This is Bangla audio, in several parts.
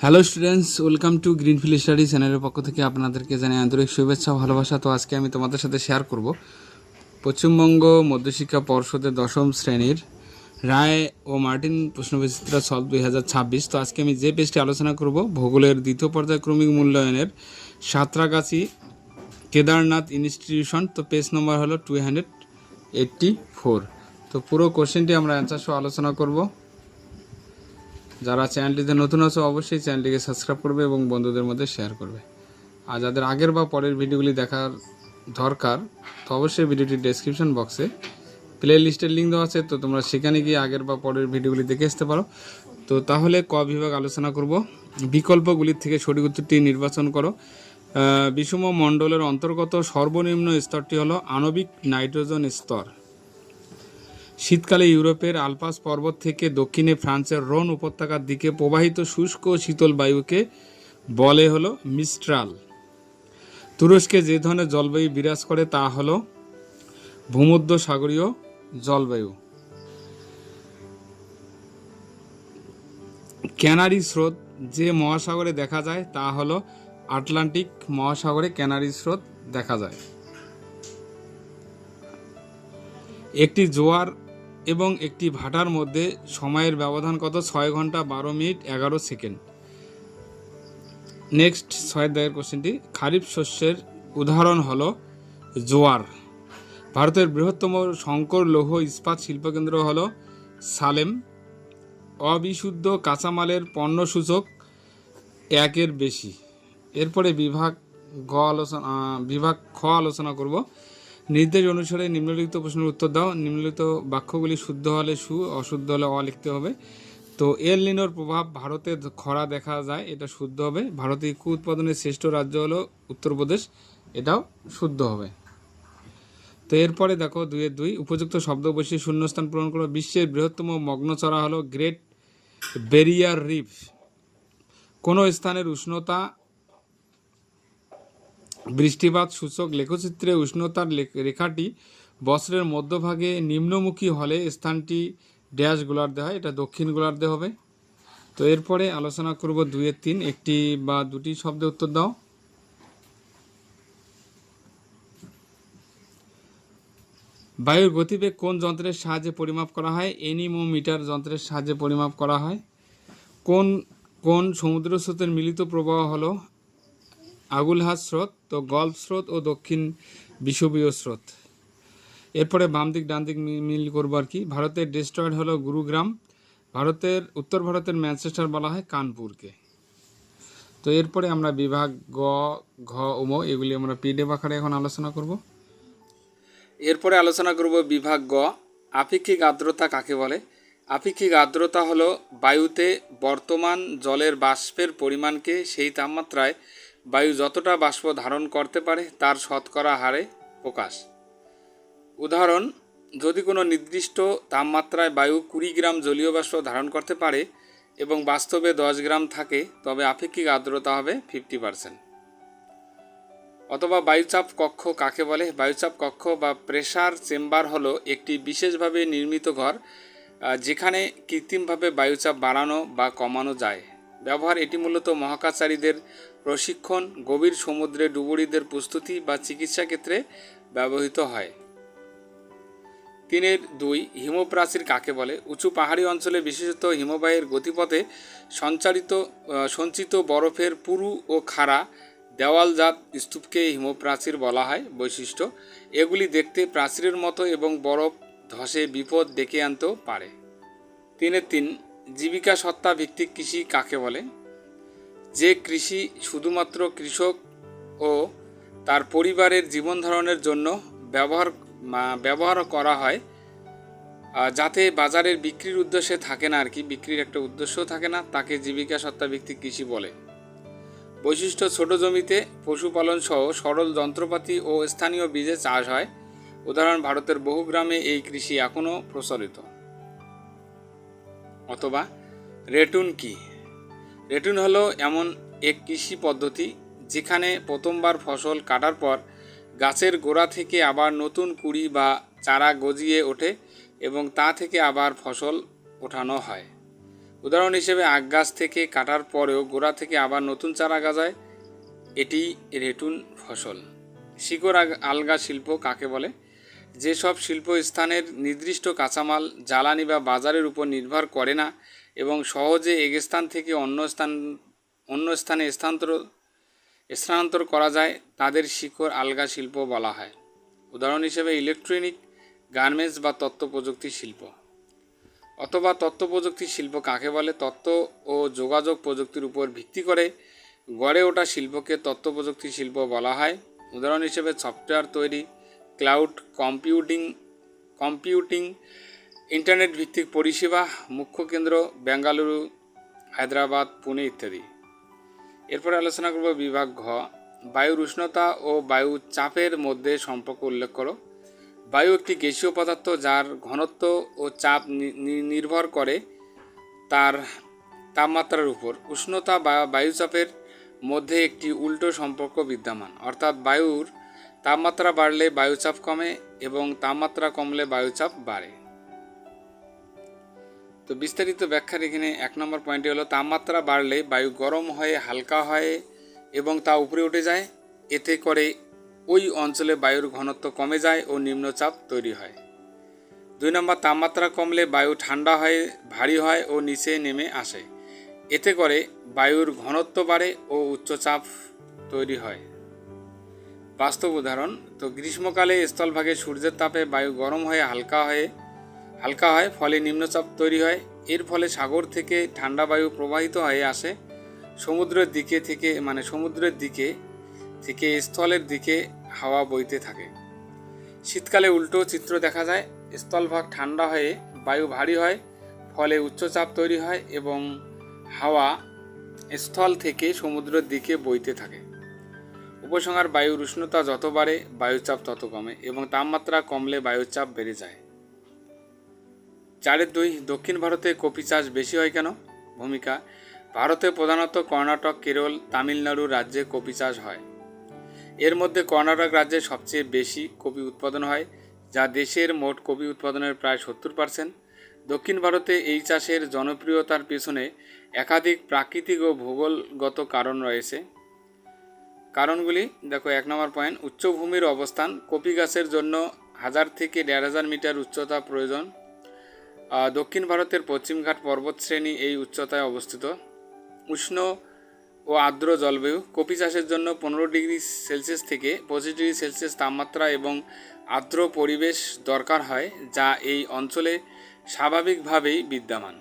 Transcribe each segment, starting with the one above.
Hello students welcome to Greenfield study চ্যানেলের পক্ষ থেকে আপনাদেরকে জানাই আন্তরিক শুভেচ্ছা ভালোবাসা। তো আজকে আমি তোমাদের সাথে শেয়ার করব পশ্চিমবঙ্গ মধ্যশিক্ষা পর্ষদের দশম শ্রেণির রায় ও মার্টিন প্রশ্নবিচিত্রা সলভ দুই হাজার ছাব্বিশ। তো আজকে আমি যে পেজটি আলোচনা করব, ভূগোলের দ্বিতীয় পর্যায়ক্রমিক মূল্যায়নের সাঁতরাগাছি কেদারনাথ ইনস্টিটিউশন তো পেজ নম্বর হলো টু হান্ড্রেড এইট্টি ফোর তো পুরো কোশ্চেনটি আমরা অ্যান্সার সহ আলোচনা করব। যারা চ্যানেলটিতে নতুন আছে, অবশ্যই চ্যানেলটিকে সাবস্ক্রাইব করবে এবং বন্ধুদের মধ্যে শেয়ার করবে। আর যাদের আগের বা পরের ভিডিওগুলি দেখার দরকার, তো অবশ্যই ভিডিওটি ডেসক্রিপশন বক্সে প্লে লিস্টের লিঙ্ক দেওয়া আছে, তো তোমরা সেখানে গিয়ে আগের বা পরের ভিডিওগুলি দেখে আসতে পারো। তো তাহলে ক বিভাগ আলোচনা করব? বিকল্পগুলির থেকে সঠিক উত্তরটি নির্বাচন করো। বিষম মণ্ডলের অন্তর্গত সর্বনিম্ন স্তরটি হলো আণবিক নাইট্রোজেন স্তর। শীতকালে ইউরোপের আলপাস পর্বত থেকে দক্ষিণে ফ্রান্সের রোন উপত্যকার দিকে প্রবাহিত শুষ্ক শীতল বায়ুকে বলে হলো মিস্ট্রাল। তুরস্কে যে ধরনের জলবায়ু বিরাজ করে তা হলো ভূমধ্য সাগরীয় জলবায়ু। ক্যানারি স্রোত যে মহাসাগরে দেখা যায় তা হলো আটলান্টিক মহাসাগরে ক্যানারি স্রোত দেখা যায়। একটি জোয়ার এবং একটি ভাটার মধ্যে সময়ের ব্যবধান কত? ছয় ঘণ্টা বারো মিনিট এগারো সেকেন্ড। নেক্সট, ছয়ের দাগের কোশ্চেনটি, খারিফ শস্যের উদাহরণ হলো জোয়ার। ভারতের বৃহত্তম শঙ্কর লৌহ ইস্পাত শিল্পকেন্দ্র হল সালেম। অবিশুদ্ধ কাঁচামালের পণ্য সূচক একের বেশি। এরপরে বিভাগ গ আলোচনা বিভাগ খ আলোচনা করব। নির্দেশ অনুসারে নিম্নলিখিত প্রশ্নের উত্তর দাও। নিম্নলিখিত বাক্যগুলি শুদ্ধ হলে সু, অশুদ্ধ হলে অ লিখতে হবে। তো এল নিনোর প্রভাব ভারতে খরা দেখা যায়, এটা শুদ্ধ হবে। ভারতে ইকু উৎপাদনের শ্রেষ্ঠ রাজ্য হলো উত্তরপ্রদেশ, এটাও শুদ্ধ হবে। তো এরপরে দেখো দুয়ের দুই, উপযুক্ত শব্দ বসে শূন্যস্থান পূরণ করো। বিশ্বের বৃহত্তম মগ্নচড়া হলো গ্রেট বেরিয়ার রিফ। কোনো স্থানের উষ্ণতা বৃষ্টিপাত সূচক লেখচিত্রে উষ্ণতার রেখাটি বছরের মধ্যভাগে নিম্নমুখী হলে স্থানটি ড্যাশ গোলার্ধে হয়, এটা দক্ষিণ গোলার্ধে হবে। তো এরপরে আলোচনা করব দুইয়ের তিন, একটি বা দুটি শব্দে উত্তর দাও। বায়ুর গতিবেগ কোন যন্ত্রের সাহায্যে পরিমাপ করা হয়? এনিমোমিটার যন্ত্রের সাহায্যে পরিমাপ করা হয়। কোন কোন সমুদ্র স্রোতের মিলিত প্রবাহ হলো আগুলহাস স্রোত তো গল্ফ স্রোত ও দক্ষিণ বিষুবীয় স্রোত। এরপরে বাম দিক ডান দিক মিল করব আর কি। ভারতের ডেস্ট্রয়েড হলো গুরুগ্রাম। ভারতের, উত্তর ভারতের ম্যানচেস্টার বলা হয় কানপুরকে। তো এরপরে আমরা বিভাগ গ, ঘ উম এগুলি আমরা পিডে আকারে এখন আলোচনা করব। এরপরে আলোচনা করব বিভাগ গ, আপেক্ষিক আর্দ্রতা কাকে বলে? আপেক্ষিক আর্দ্রতা হলো বায়ুতে বর্তমান জলের বাষ্পের পরিমাণকে সেই তাপমাত্রায় বায়ু যতটা বাষ্প ধারণ করতে পারে, তার শতকরা হারে প্রকাশ। উদাহরণ, যদি কোনো নির্দিষ্ট তাপমাত্রায় বায়ু কুড়ি গ্রাম জলীয় বাষ্প ধারণ করতে পারে এবং বাস্তবে দশ গ্রাম থাকে, তবে আপেক্ষিক আর্দ্রতা হবে ফিফটি পার্সেন্ট। অথবা বায়ুচাপ কক্ষ কাকে বলে? বায়ুচাপ কক্ষ বা প্রেশার চেম্বার হলো একটি বিশেষভাবে নির্মিত ঘর যেখানে কৃত্রিমভাবে বায়ুচাপ বাড়ানো বা কমানো যায়। ব্যবহার এটি মূলত মহাকাশচারীদের প্রশিক্ষণ গভীর সমুদ্রে ডুবুরিদের প্রস্তুতি বা চিকিৎসা ক্ষেত্রে ব্যবহৃত হয়। তিনের দুই, হিমপ্রাচীর কাকে বলে? উঁচু পাহাড়ি অঞ্চলে বিশেষত হিমবাহের গতিপথে সঞ্চারিত সঞ্চিত বরফের পুরু ও খাড়া দেওয়ালজাত স্তূপকে হিমপ্রাচীর বলা হয়, বৈশিষ্ট্য। এগুলি দেখতে প্রাচীরের মতো এবং বরফ ধসে বিপদ ডেকে আনতেও পারে। তিনের তিন, জীবিকা সত্তা ভিত্তিক কৃষি কাকে বলে? যে কৃষি শুধুমাত্র কৃষক ও তার পরিবারের জীবন ধারণের জন্য ব্যবহার ব্যবহার করা হয় যাতে বাজারের বিক্রির উদ্দেশ্যে থাকে না আর কি, বিক্রির একটা উদ্দেশ্য থাকে না, তাকে জীবিকা সত্তা ভিত্তিক কৃষি বলে। বৈশিষ্ট্য, ছোট জমিতে পশুপালন সহ সরল যন্ত্রপাতি ও স্থানীয় বীজে চাষ হয়। উদাহরণ, ভারতের বহু গ্রামে এই কৃষি এখনও প্রচলিত। অথবা, রেটুন কি? রেটুন হলো এমন এক কৃষি পদ্ধতি যেখানে প্রথমবার ফসল কাটার পর গাছের গোড়া থেকে আবার নতুন কুড়ি বা চারা গজিয়ে ওঠে এবং তা থেকে আবার ফসল ওঠানো হয়। উদাহরণ হিসেবে আখ গাছ থেকে কাটার পরেও গোড়া থেকে আবার নতুন চারা গাজায়, এটি রেটুন ফসল। শিকড় আলগা শিল্প কাকে বলে? যেসব শিল্প স্থানের নির্দিষ্ট কাঁচামাল জ্বালানি বা বাজারের উপর নির্ভর করে না এবং সহজে এক স্থান থেকে অন্য স্থান, অন্য স্থানে স্থানান্তর স্থানান্তর করা যায়, তাদের শিকড় আলগা শিল্প বলা হয়। উদাহরণ হিসেবে ইলেকট্রনিক গার্মেন্টস বা তথ্য প্রযুক্তি শিল্প। অথবা তথ্য প্রযুক্তি শিল্প কাকে বলে? তথ্য ও যোগাযোগ প্রযুক্তির উপর ভিত্তি করে গড়ে ওঠা শিল্পকে তথ্য প্রযুক্তি শিল্প বলা হয়। উদাহরণ হিসেবে সফটওয়্যার তৈরি ক্লাউড কম্পিউটিং কম্পিউটিং ইন্টারনেট ভিত্তিক পরিষেবা, মুখ্য কেন্দ্র, বেঙ্গালুরু, হায়দ্রাবাদ, পুনে ইত্যাদি। এরপরে আলোচনা করব বিভাগ ঘ। বায়ুর উষ্ণতা ও বায়ু চাপের মধ্যে সম্পর্ক উল্লেখ করো। বায়ু একটি গ্যাসীয় পদার্থ যার ঘনত্ব ও চাপ নির্ভর করে তার তাপমাত্রার উপর। উষ্ণতা বা বায়ুচাপের মধ্যে একটি উল্টো সম্পর্ক বিদ্যমান। অর্থাৎ বায়ুর তাপমাত্রা বাড়লে বায়ুচাপ কমে এবং তাপমাত্রা কমলে বায়ুচাপ বাড়ে। তো বিস্তারিত ব্যাখ্যার এখানে এক নম্বর পয়েন্টটি হলো, তাপমাত্রা বাড়লে বায়ু গরম হয়ে, হালকা হয় এবং তা উপরে উঠে যায়। এতে করে ওই অঞ্চলে বায়ুর ঘনত্ব কমে যায় ও নিম্নচাপ তৈরি হয়। দুই নম্বর, তাপমাত্রা কমলে বায়ু ঠান্ডা হয়ে, ভারী হয় ও নিচে নেমে আসে। এতে করে বায়ুর ঘনত্ব বাড়ে ও উচ্চচাপ তৈরি হয়। বাস্তব উদাহরণ, তো গ্রীষ্মকালে স্থলভাগে সূর্যের তাপে বায়ু গরম হয়ে, হালকা হয়ে হালকা হয়, ফলে নিম্নচাপ তৈরি হয়। এর ফলে সাগর থেকে ঠান্ডা বায়ু প্রবাহিত হয়ে আসে। সমুদ্রের দিকে থেকে মানে সমুদ্রের দিকে থেকে স্থলের দিকে হাওয়া বইতে থাকে। শীতকালে উল্টো চিত্র দেখা যায়। স্থলভাগ ঠান্ডা হয়ে বায়ু ভারী হয়, ফলে উচ্চচাপ তৈরি হয় এবং হাওয়া স্থল থেকে সমুদ্রের দিকে বইতে থাকে। উপসংহার বায়ুর উষ্ণতা যত বাড়ে, বায়ুচাপ তত কমে এবং তাপমাত্রা কমলে বায়ুচাপ বেড়ে যায়। চারের দুই, দক্ষিণ ভারতে কপি চাষ বেশি হয় কেন? ভূমিকা, ভারতে প্রধানত কর্ণাটক, কেরল, তামিলনাড়ু রাজ্যে কপি চাষ হয়। এর মধ্যে কর্ণাটক রাজ্যে সবচেয়ে বেশি কপি উৎপাদন হয়, যা দেশের মোট কপি উৎপাদনের প্রায় সত্তর পার্সেন্ট দক্ষিণ ভারতে এই চাষের জনপ্রিয়তার পেছনে একাধিক প্রাকৃতিক ও ভূগোলগত কারণ রয়েছে। কারণগুলি, দেখো, এক নম্বর পয়েন্ট উচ্চভূমির অবস্থান, কপি গাছের জন্য হাজার থেকে দেড় হাজার মিটার উচ্চতা প্রয়োজন। দক্ষিণ ভারতের পশ্চিমঘাট পর্বতশ্রেণী এই উচ্চতায় অবস্থিত। উষ্ণ ও আর্দ্র জলবায়ু। কপি চাষের জন্য পনেরো ডিগ্রি সেলসিয়াস থেকে পঁচিশ ডিগ্রি সেলসিয়াস তাপমাত্রা এবং আর্দ্র পরিবেশ দরকার হয়, যা এই অঞ্চলে স্বাভাবিকভাবেই বিদ্যমান।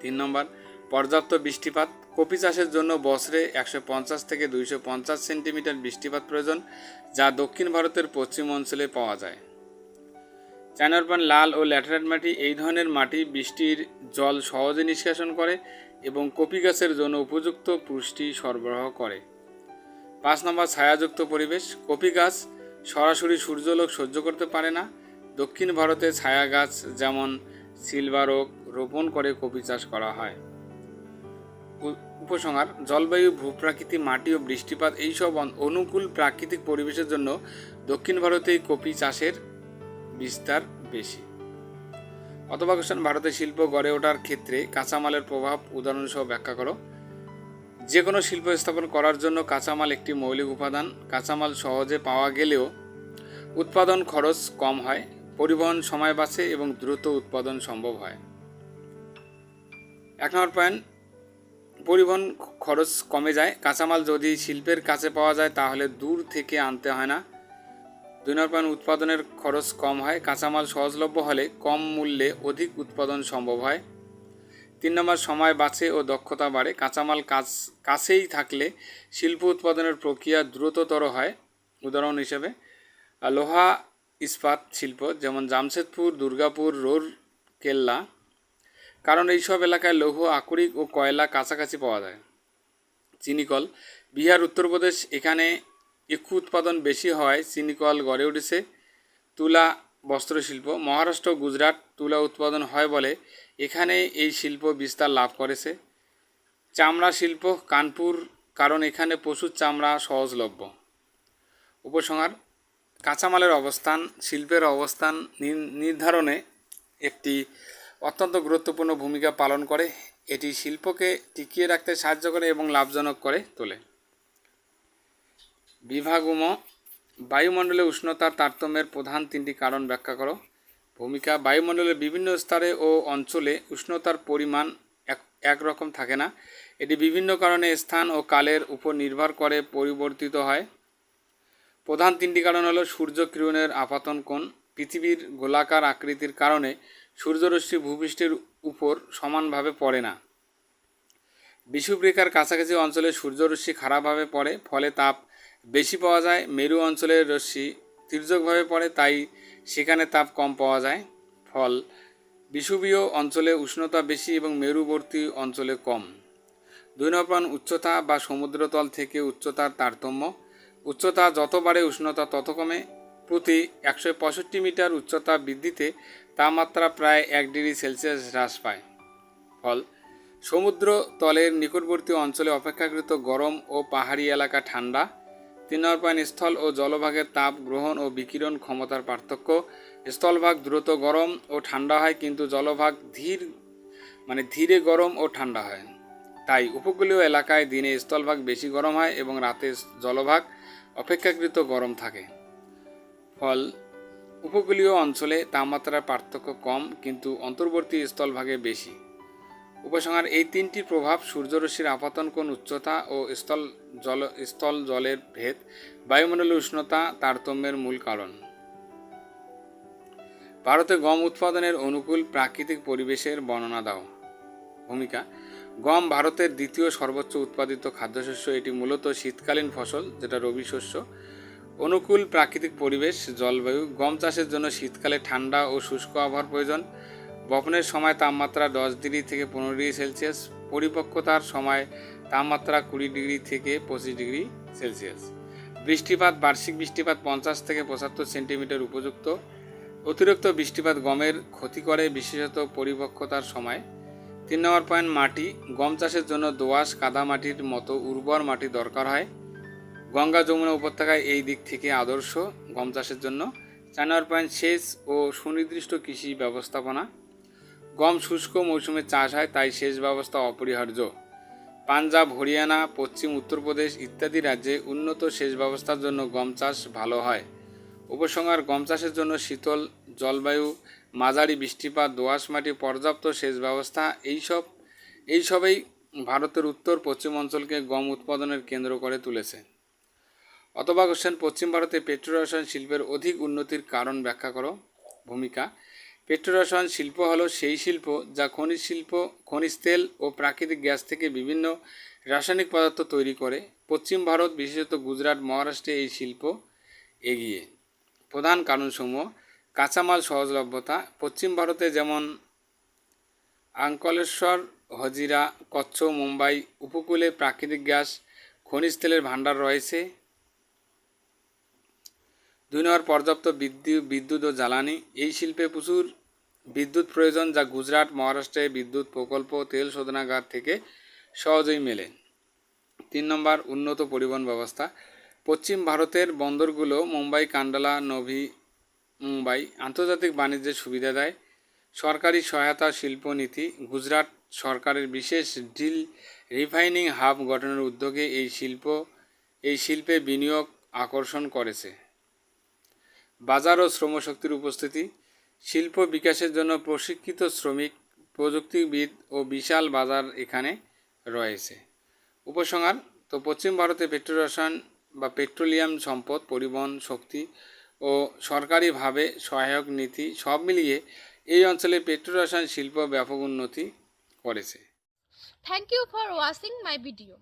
তিন নম্বর, পর্যাপ্ত বৃষ্টিপাত। কপি চাষের জন্য বছরে একশো পঞ্চাশ থেকে দুইশো পঞ্চাশ সেন্টিমিটার বৃষ্টিপাত প্রয়োজন, যা দক্ষিণ ভারতের পশ্চিম অঞ্চলে পাওয়া যায়। চায়নার পান লাল ও ল্যাটেরাইট মাটি, এই ধরনের মাটি বৃষ্টির জল সহজে নিষ্কাশন করে এবং কপি গাছের জন্য উপযুক্ত পুষ্টি সরবরাহ করে। পাঁচ নম্বর, ছায়াযুক্ত পরিবেশ। কপি গাছ সরাসরি সূর্যলোক সহ্য করতে পারে না। দক্ষিণ ভারতে ছায়া গাছ যেমন সিলভার ওক রোপণ করে কপি চাষ করা হয়। উপসংহার, জলবায়ু, ভূপ্রাকৃতি, মাটি ও বৃষ্টিপাত, এইসব অন- অনুকূল প্রাকৃতিক পরিবেশের জন্য দক্ষিণ ভারতে কপি চাষের বিস্তার বেশি। অথবা কোশ্চেন ভারতের শিল্প গড়ে ওঠার ক্ষেত্রে কাঁচামালের প্রভাব উদাহরণসহ ব্যাখ্যা করো। যে কোনো শিল্প স্থাপন করার জন্য কাঁচামাল একটি মৌলিক উপাদান। কাঁচামাল সহজে পাওয়া গেলেও উৎপাদন খরচ কম হয়, পরিবহন সময় বাঁচে এবং দ্রুত উৎপাদন সম্ভব হয়। এক নম্বর পয়েন্ট পরিবহন খরচ কমে যায়। কাঁচামাল যদি শিল্পের কাছে পাওয়া যায়, তাহলে দূর থেকে আনতে হয় না। নম্বর উৎপাদনের খরচ কম হয়, কাঁচামাল সহজলভ্য হলে কম মূল্যে অধিক উৎপাদন সম্ভব হয়। তিন নম্বর, সময় বাঁচে ও দক্ষতা বাড়ে। কাঁচামাল কাছ, কাছেই থাকলে শিল্প উৎপাদনের প্রক্রিয়া দ্রুততর হয়। উদাহরণ হিসেবে, লোহা ইস্পাত শিল্প যেমন জামশেদপুর, দুর্গাপুর, রোর, কেল্লা, কারণ এইসব এলাকায় লৌহ, আকরিক ও কয়লা কাছাকাছি পাওয়া যায়। চিনিকল, বিহার, উত্তরপ্রদেশ, এখানে ইক্ষু উৎপাদন বেশি হওয়ায় চিনিকল গড়ে উঠেছে তুলা বস্ত্রশিল্প। মহারাষ্ট্র, গুজরাট তুলা উৎপাদন হয় বলে এখানে এই শিল্প বিস্তার লাভ করেছে। চামড়া শিল্প, কানপুর, কারণ এখানে পশুর চামড়া সহজলভ্য। উপসংহার, কাঁচামালের অবস্থান, শিল্পের অবস্থান নির- নির্ধারণে একটি অত্যন্ত গুরুত্বপূর্ণ ভূমিকা পালন করে। এটি শিল্পকে টিকিয়ে রাখতে সাহায্য করে এবং লাভজনক করে তোলে। বিভাগুম বায়ুমণ্ডলে উষ্ণতার তারতম্যের প্রধান তিনটি কারণ ব্যাখ্যা করো। ভূমিকা, বায়ুমণ্ডলের বিভিন্ন স্তরে ও অঞ্চলে উষ্ণতার পরিমাণ এক, একরকম থাকে না। এটি বিভিন্ন কারণে স্থান ও কালের উপর নির্ভর করে পরিবর্তিত হয়। প্রধান তিনটি কারণ হলো সূর্য কিরণের আপাতন কোণ। পৃথিবীর গোলাকার আকৃতির কারণে সূর্যরশ্মি ভূপৃষ্ঠের উপর সমানভাবে পড়ে না। বিষুবরেখার কাছাকাছি অঞ্চলে সূর্যরশ্মি খারাপভাবে পড়ে, ফলে তাপ বেশি পাওয়া যায়। মেরু অঞ্চলের রশ্মি তির্যকভাবে পড়ে, তাই সেখানে তাপ কম পাওয়া যায়। ফল, বিষুবীয় অঞ্চলে উষ্ণতা বেশি এবং মেরুবর্তী অঞ্চলে কম। দুই নম্বর উচ্চতা বা সমুদ্রতল থেকে উচ্চতার তারতম্য। উচ্চতা যত বাড়ে, উষ্ণতা তত কমে। প্রতি একশো পঁয়ষট্টি মিটার উচ্চতা বৃদ্ধিতে তাপমাত্রা প্রায় এক ডিগ্রি সেলসিয়াস হ্রাস পায়। ফল সমুদ্র তলের নিকটবর্তী অঞ্চলে অপেক্ষাকৃত গরম ও পাহাড়ি এলাকা ঠান্ডা। তিন স্থল ও জলভাগের তাপ গ্রহণ ও বিকিরণ ক্ষমতার পার্থক্য। স্থলভাগ দ্রুত গরম ও ঠান্ডা হয়, কিন্তু জলভাগ ধীর মানে ধীরে গরম ও ঠান্ডা হয়। তাই উপকূলীয় এলাকায় দিনে স্থলভাগ বেশি গরম হয় এবং রাতে জলভাগ অপেক্ষাকৃত গরম থাকে। ফল, উপকূলীয় অঞ্চলে তাপমাত্রার পার্থক্য কম, কিন্তু অন্তর্বর্তী স্থলভাগে বেশি। উপসংহার, এই তিনটি প্রভাব সূর্যরশ্মির আপাতন কোণ উচ্চতা ও স্থল জল, স্থল জলের ভেদ, বায়ুমণ্ডলের উষ্ণতা, তারতম্যের মূল কারণ। ভারতে গম উৎপাদনের অনুকূল প্রাকৃতিক পরিবেশের বর্ণনা দাও। ভূমিকা, গম ভারতের দ্বিতীয় সর্বোচ্চ উৎপাদিত খাদ্যশস্য, এটি মূলত শীতকালীন ফসল, যেটা রবি শস্য। অনুকূল প্রাকৃতিক পরিবেশ, জলবায়ু, গম চাষের জন্য শীতকালে ঠান্ডা ও শুষ্ক আবহাওয়ার প্রয়োজন। বপনের সময় তাপমাত্রা দশ ডিগ্রি থেকে পনেরো ডিগ্রি সেলসিয়াস, পরিপক্কতার সময় তাপমাত্রা কুড়ি ডিগ্রি থেকে পঁচিশ ডিগ্রি সেলসিয়াস। বৃষ্টিপাত, বার্ষিক বৃষ্টিপাত পঞ্চাশ থেকে পঁচাত্তর সেন্টিমিটার উপযুক্ত। অতিরিক্ত বৃষ্টিপাত গমের ক্ষতি করে বিশেষত পরিপক্কতার সময়। তিন নম্বর পয়েন্ট, মাটি। গম চাষের জন্য দোআঁশ, কাদা মাটির মতো উর্বর মাটি দরকার হয়। গঙ্গা যমুনা উপত্যকায় এই দিক থেকে আদর্শ গম চাষের জন্য। চার নম্বর পয়েন্ট, সেচ ও সুনির্দিষ্ট কৃষি ব্যবস্থাপনা। গম শুষ্ক মৌসুমে চাষ হয়, তাই সেচ ব্যবস্থা অপরিহার্য। পাঞ্জাব, হরিয়ানা, পশ্চিম উত্তরপ্রদেশ ইত্যাদি রাজ্যে উন্নত সেচ ব্যবস্থার জন্য গম চাষ ভালো হয়। উপসংহার, গম চাষের জন্য শীতল, জলবায়ু, মাঝারি বৃষ্টিপাত, দোআঁশ মাটি পর্যাপ্ত সেচ ব্যবস্থা, এইসব, এইসবেই ভারতের উত্তর পশ্চিম অঞ্চলকে গম উৎপাদনের কেন্দ্র করে তুলেছে। অথবা কোশ্চেন, পশ্চিম ভারতে পেট্রোরসায়ন শিল্পের অধিক উন্নতির কারণ ব্যাখ্যা করো। ভূমিকা পেট্রোরসায়ন শিল্প হলো সেই শিল্প যা খনিজ শিল্প, খনিজ তেল ও প্রাকৃতিক গ্যাস থেকে বিভিন্ন রাসায়নিক পদার্থ তৈরি করে। পশ্চিম ভারত, বিশেষত গুজরাট, মহারাষ্ট্রে এই শিল্প এগিয়ে। প্রধান কারণসমূহ, কাঁচামাল সহজলভ্যতা। পশ্চিম ভারতে যেমন আঙ্কলেশ্বর, হজিরা, কচ্ছ, মুম্বাই উপকূলে প্রাকৃতিক গ্যাস, খনিজ তেলের ভাণ্ডার রয়েছে। দুই নম্বর, পর্যাপ্ত বিদ্যুৎ বিদ্যুৎ ও জ্বালানি। এই শিল্পে প্রচুর বিদ্যুৎ প্রয়োজন যা গুজরাট, মহারাষ্ট্রে বিদ্যুৎ প্রকল্প, তেল শোধনাগার থেকে সহজেই মেলে। তিন নম্বর, উন্নত পরিবহন ব্যবস্থা। পশ্চিম ভারতের বন্দরগুলো মুম্বাই, কান্ডালা, নভি, মুম্বাই আন্তর্জাতিক বাণিজ্যের সুবিধা দেয়। সরকারি সহায়তা শিল্পনীতি গুজরাট সরকারের বিশেষ ডিল রিফাইনিং হাব গঠনের উদ্যোগে এই শিল্প, এই শিল্পে বিনিয়োগ আকর্ষণ করেছে। বাজার ও শ্রমশক্তির উপস্থিতি, শিল্প বিকাশের জন্য প্রশিক্ষিত শ্রমিক, প্রযুক্তিবিদ ও বিশাল বাজার এখানে রয়েছে উপসংহার, তো পশ্চিম ভারতে পেট্রোরসায়ন বা পেট্রোলিয়াম সম্পদ, পরিবহন শক্তি ও সরকারিভাবে সহায়ক নীতি সব মিলিয়ে এই অঞ্চলে পেট্রোরসায়ন শিল্প ব্যাপক উন্নতি করেছে thank you for watching my video.